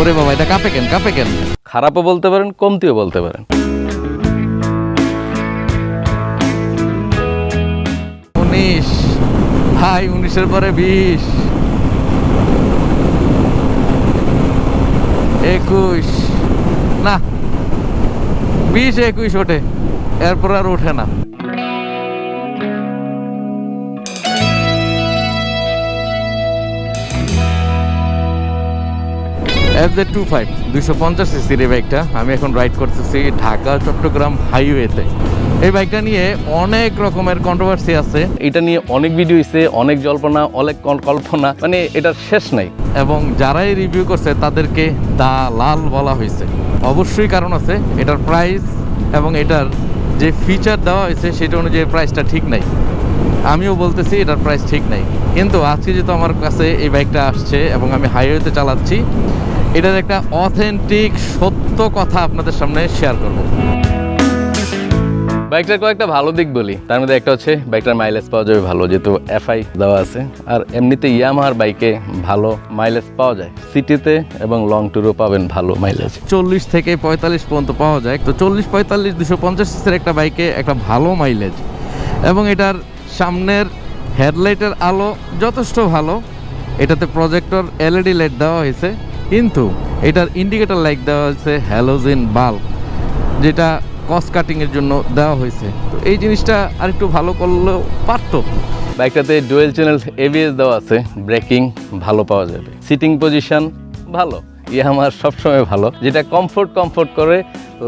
ওরে বাবা এটা কাঁপে কেন কাঁপে কেন? খারাপও বলতে পারেন কমতিও বলতে পারেন। উনিশ। ভাই উনিশের পরে বিশ। একুশ। না বিশ একুশ ওঠে। এরপর আর ওঠে না। এফ জেড টু ফাইভ দুশো পঞ্চাশ সিসির এই বাইকটা। আমি এখন রাইড করতেছি ঢাকা চট্টগ্রাম হাইওয়েতে এই বাইকটা নিয়ে অনেক রকমের কন্ট্রোভার্সি আছে। এটা নিয়ে অনেক ভিডিও হয়েছে অনেক জল্পনা অনেক কল্পনা মানে এটার শেষ নাই। এবং যারাই রিভিউ করছে তাদেরকে দা লাল বলা হয়েছে অবশ্যই কারণ আছে এটার প্রাইস এবং এটার যে ফিচার দেওয়া হয়েছে সেটা অনুযায়ী প্রাইসটা ঠিক নাই। আমিও বলতেছি এটার প্রাইস ঠিক নাই। কিন্তু আজকে যেহেতু আমার কাছে এই বাইকটা আসছে এবং আমি হাইওয়েতে চালাচ্ছি এটার একটা অথেন্টিক সত্য কথা আপনাদের সামনে শেয়ার করব। বাইকটার কয়েকটা ভালো দিক বলি। তার মধ্যে একটা হচ্ছে বাইকটার মাইলেজ পাওয়া যাবে ভালো যেহেতু এফআই দেওয়া আছে। আর এমনিতে ইয়ামাহার বাইকে ভালো মাইলেজ পাওয়া যায়। সিটিতে এবং লং ট্যুরও পাবেন ভালো মাইলেজ চল্লিশ থেকে পঁয়তাল্লিশ পর্যন্ত পাওয়া যায়। তো চল্লিশ পঁয়তাল্লিশ দুশো পঞ্চাশ সিসির একটা বাইকে একটা ভালো মাইলেজ এবং এটার সামনের হেডলাইটের আলো যথেষ্ট ভালো। এটাতে প্রজেক্টর এলইডি লাইট দেওয়া হয়েছে। কিন্তু এটার ইন্ডিকেটর লাইট দেওয়া হয়েছে হ্যালোজিন বাল্ব যেটা কস্ট কাটিংয়ের জন্য দেওয়া হয়েছে। তো এই জিনিসটা আরেকটু ভালো করলেও পারতো। বাইকটাতে ডুয়েল চ্যানেল এবিএস দেওয়া আছে ব্রেকিং ভালো পাওয়া যাবে। সিটিং পজিশন ভালো ইয়ামার সবসময় ভালো। যেটা কমফোর্ট কমফোর্ট করে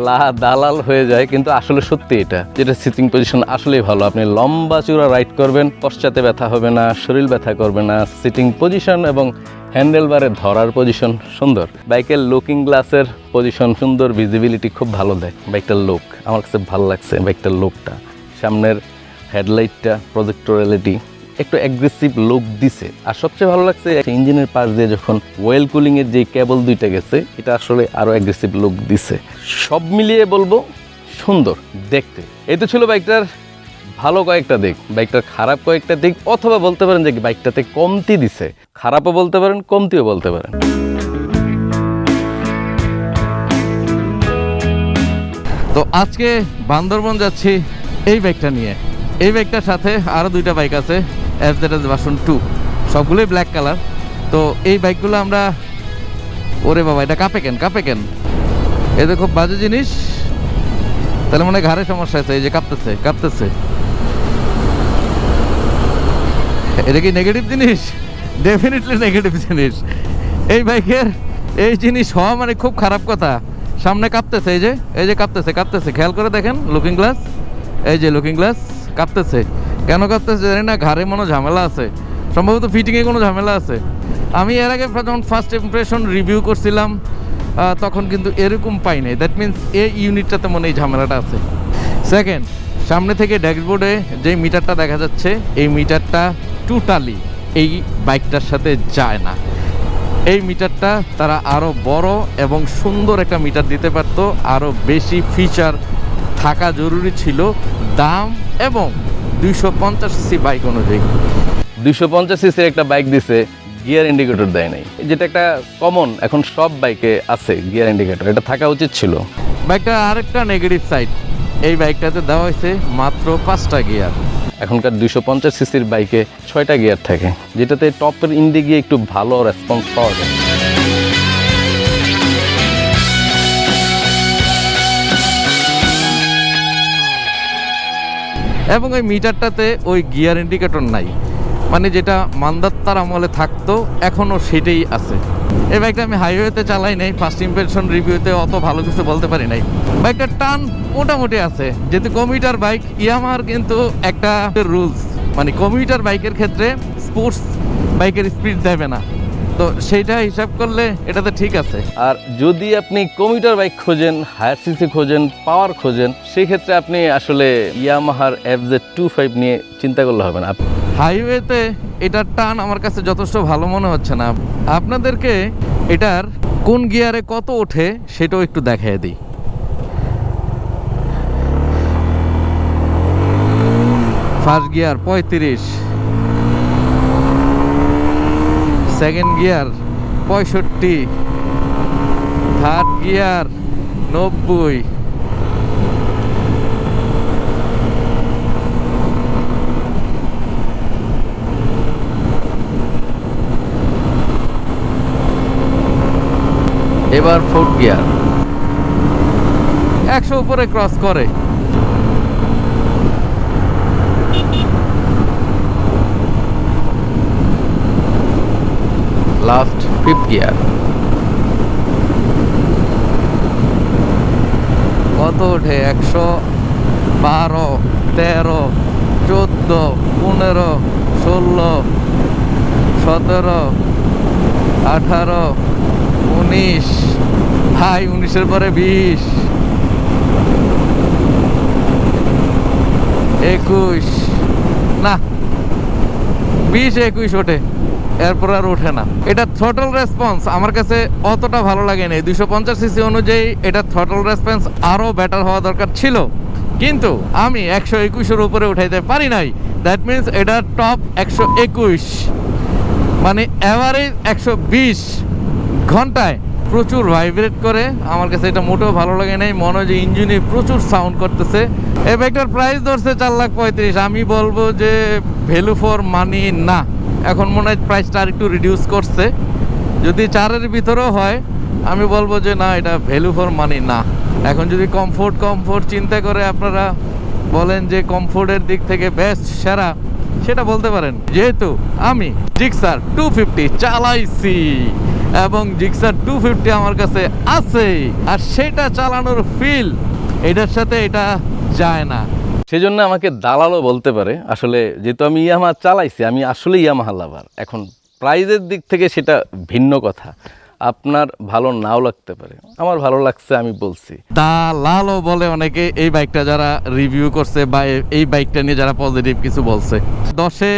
লা দালাল হয়ে যায়, কিন্তু আসলে সত্যি এটা। যেটা সিটিং পজিশন আসলেই ভালো। আপনি লম্বা চূড়া রাইড করবেন, পশ্চাতে ব্যথা হবে না, শরীর ব্যথা করবে না। সিটিং পজিশন এবং হ্যান্ডেল বারে ধরার পজিশন সুন্দর। বাইকের লুকিং গ্লাসের পজিশন সুন্দর ভিজিবিলিটি খুব ভালো দেয় বাইকটার লুক আমার কাছে ভালো লাগছে বাইকটার লুকটা সামনের হেডলাইটটা প্রজেক্টর এলইডি একটু অ্যাগ্রেসিভ লুক দিছে। আর সবচেয়ে ভালো লাগছে ইঞ্জিনের পাশ দিয়ে যখন ওয়েল কুলিংয়ের যে কেবল দুইটা গেছে, এটা আসলে আরও অ্যাগ্রেসিভ লুক দিছে। সব মিলিয়ে বলব সুন্দর দেখতে। এই তো ছিল বাইকটার ভালো কয়েকটা দিক, বাইকটার খারাপ কয়েকটা দিক, অথবা বলতে পারেন যে বাইকটাতে কমতি দিছে। খারাপও বলতে পারেন, কমতিও বলতে পারেন। তো আজকে বান্দরবন যাচ্ছি এই বাইকটা নিয়ে। এই বাইকটার সাথে আরও দুইটা বাইক আছে F Z S version two সবগুলোই ব্ল্যাক কালার তো এই বাইকগুলো আমরা, ওরে বাবা, এটা কাঁপে কেন কাঁপে কেন? এটা খুব বাজে জিনিস। তাহলে মনে হয় ঘাড়ে সমস্যা আছে, এই যে কাঁপতেছে কাঁপতেছে। এটা কি নেগেটিভ জিনিস? ডেফিনেটলি নেগেটিভ জিনিস। এই বাইকের এই জিনিস হওয়া মানে খুব খারাপ কথা। সামনে কাঁপতেছে, এই যে এই যে কাঁপতেছে কাঁপতেছে। খেয়াল করে দেখেন লুকিং গ্লাস এই যে লুকিং গ্লাস কাঁপতেছে। কেন কাঁপতেছে জানি না, ঘাড়ে মনে ঝামেলা আছে। সম্ভবত ফিটিংয়ে কোনো ঝামেলা আছে। আমি এর আগে যখন ফার্স্ট ইমপ্রেশন রিভিউ করছিলাম তখন কিন্তু এরকম পাই নাই। দ্যাট মিন্স এই ইউনিটটাতে মনে এই ঝামেলাটা আছে। সেকেন্ড সামনে থেকে ড্যাশবোর্ডে যে মিটারটা দেখা যাচ্ছে, এই মিটারটা টোটালি এই বাইকটার সাথে যায় না। এই মিটারটা তারা আরও বড় এবং সুন্দর একটা মিটার দিতে পারত। আরও বেশি ফিচার থাকা জরুরি ছিল দাম এবং দুইশো পঞ্চাশ সি বাইক অনুযায়ী। দুইশো পঞ্চাশ সিসির একটা বাইক দিছে। গিয়ার ইন্ডিকেটর দেয় নাই। যেটা একটা কমন এখন সব বাইকে আছে গিয়ার ইন্ডিকেটর এটা থাকা উচিত ছিল। বাইকটা আরেকটা নেগেটিভ সাইড এই বাইকটাতে দেওয়া হয়েছে মাত্র পাঁচটা গিয়ার। এখনকার দুইশো পঞ্চাশ সিসির বাইকে ছয়টা গিয়ার থাকে যেটাতে টপের ইন্ডি গিয়ে একটু ভালো রেসপন্স পাওয়া যায়। এবং ওই মিটারটাতে ওই গিয়ার ইন্ডিকেটর নাই। মানে যেটা মান্দাত্তার আমলে থাকতো, এখনও সেটাই আছে। এই বাইকটা আমি হাইওয়েতে চালাই নাই ফার্স্ট ইম্প্রেশন রিভিউতে অত ভালো কিছু বলতে পারি নাই। বাইকটার টান মোটামুটি আছে, যেহেতু কমিউটার বাইক ইয়ামার কিন্তু একটা রুলস মানে কমিউটার বাইকের ক্ষেত্রে স্পোর্টস বাইকের স্পিড দেবে না। তো সেইটা হিসাব করলে এটাতে ঠিক আছে। আর যদি আপনি কমিউটার বাইক খোঁজেন হায়ার সিসি খোঁজেন পাওয়ার খোঁজেন সেই ক্ষেত্রে আপনি আসলে ইয়ামাহার এফ জেড টু ফাইভ নিয়ে চিন্তা করলে হবে না। হাইওয়েতে এটার টান আমার কাছে যথেষ্ট ভালো মনে হচ্ছে না। আপনাদেরকে এটার কোন গিয়ারে কত ওঠে সেটাও একটু দেখাই দিই। ফার্স্ট গিয়ার পঁয়ত্রিশ। সেকেন্ড গিয়ার পঁয়ষট্টি। থার্ড গিয়ার নব্বই। এবার ফোর্থ গিয়ার। একশো উপরে ক্রস করে। লাস্ট ফিফথ গিয়ার কত ওঠে? একশো বারো, তেরো, চোদ্দ, পনেরো, ষোলো, সতেরো, আঠারো, উনিশ। ভাই, উনিশের পরে বিশ। একুশ। না, বিশ, একুশ ওঠে। এরপর আর ওঠে না। এটা থ্রটল রেসপন্স আমার কাছে অতটা ভালো লাগে না দুশো পঞ্চাশ সিসি অনুযায়ী এটা থ্রটল রেসপন্স আরও বেটার হওয়া দরকার ছিল। কিন্তু আমি একশো একুশের উপরে উঠাইতে পারি নাই। দ্যাট মিন্স এটা টপ একশো একুশ। মানে অ্যাভারেজ একশো বিশ ঘন্টায় প্রচুর ভাইব্রেট করে। আমার কাছে এটা মোটেও ভালো লাগে নাই। মনে হয় যে ইঞ্জিনে প্রচুর সাউন্ড করতেছে। এই বাইকটার প্রাইস ধরছে চার লাখ পঁয়ত্রিশ। আমি বলব যে ভ্যালু ফর মানি না। এখন মনে হয় প্রাইসটা আর একটু রিডিউস করছে। যদি চারের ভিতরেও হয়, আমি বলব যে না, এটা ভ্যালু ফর মানি না। এখন যদি কমফোর্ট কমফোর্ট চিন্তা করে আপনারা বলেন যে কমফোর্টের দিক থেকে বেস্ট সেরা, সেটা বলতে পারেন। যেহেতু আমি জিক্সার টু ফিফটি চালাইছি এবং জিক্সার টু ফিফটি আমার কাছে আছে, আর সেটা চালানোর ফিল এটার সাথে এটা যায় না। সেজন্য আমাকে দালালও বলতে পারে, আসলে যেহেতু আমি ইয়ামা চালাইছি, আমি আসলে ইয়ামাহা লাভার। এখন প্রাইজের দিক থেকে সেটা ভিন্ন কথা। আপনার ভালো নাও লাগতে পারে। আমার ভালো লাগছে, আমি বলছি। তা লালও বলে অনেকে, এই বাইকটা যারা রিভিউ করছে বা এই বাইকটা নিয়ে যারা পজিটিভ কিছু বলছে, দশে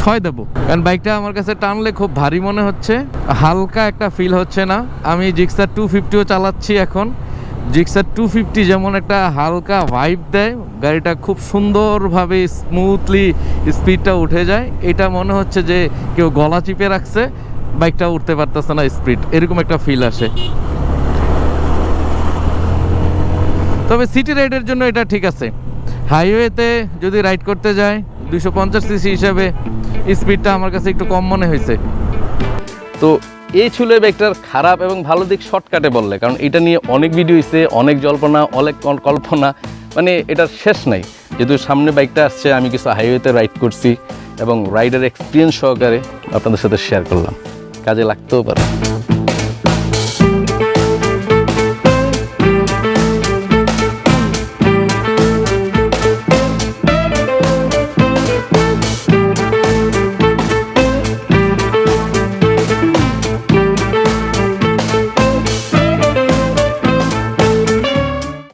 ছয় দেবো। কারণ বাইকটা আমার কাছে টানলে খুব ভারী মনে হচ্ছে, হালকা একটা ফিল হচ্ছে না। আমি জিক্সার টু ফিফটিও চালাচ্ছি এখন। জিক্সার টু ফিফটি যেমন একটা হালকা ভাইব দেয়, গাড়িটা খুব সুন্দরভাবে স্মুথলি স্পিডটা উঠে যায়। এটা মনে হচ্ছে যে কেউ গলা চিপে রাখছে বাইকটা উঠতে পারতেছে না স্পিড এরকম একটা ফিল আসে। তবে সিটি রাইডের জন্য এটা ঠিক আছে। হাইওয়েতে যদি রাইড করতে যায় দুশো পঞ্চাশ সিসি হিসাবে স্পিডটা আমার কাছে একটু কম মনে হয়েছে। তো এই ছিল বাইকটার খারাপ এবং ভালো দিক শর্টকাটে বললে, কারণ এটা নিয়ে অনেক ভিডিও হয়েছে অনেক জল্পনা, অনেক কল্পনা মানে এটার শেষ নাই। যেহেতু সামনে বাইকটা আসছে, আমি কিছু হাইওয়েতে রাইড করছি এবং রাইডের এক্সপিরিয়েন্স সহকারে আপনাদের সাথে শেয়ার করলাম। কাজে লাগতেও পারে।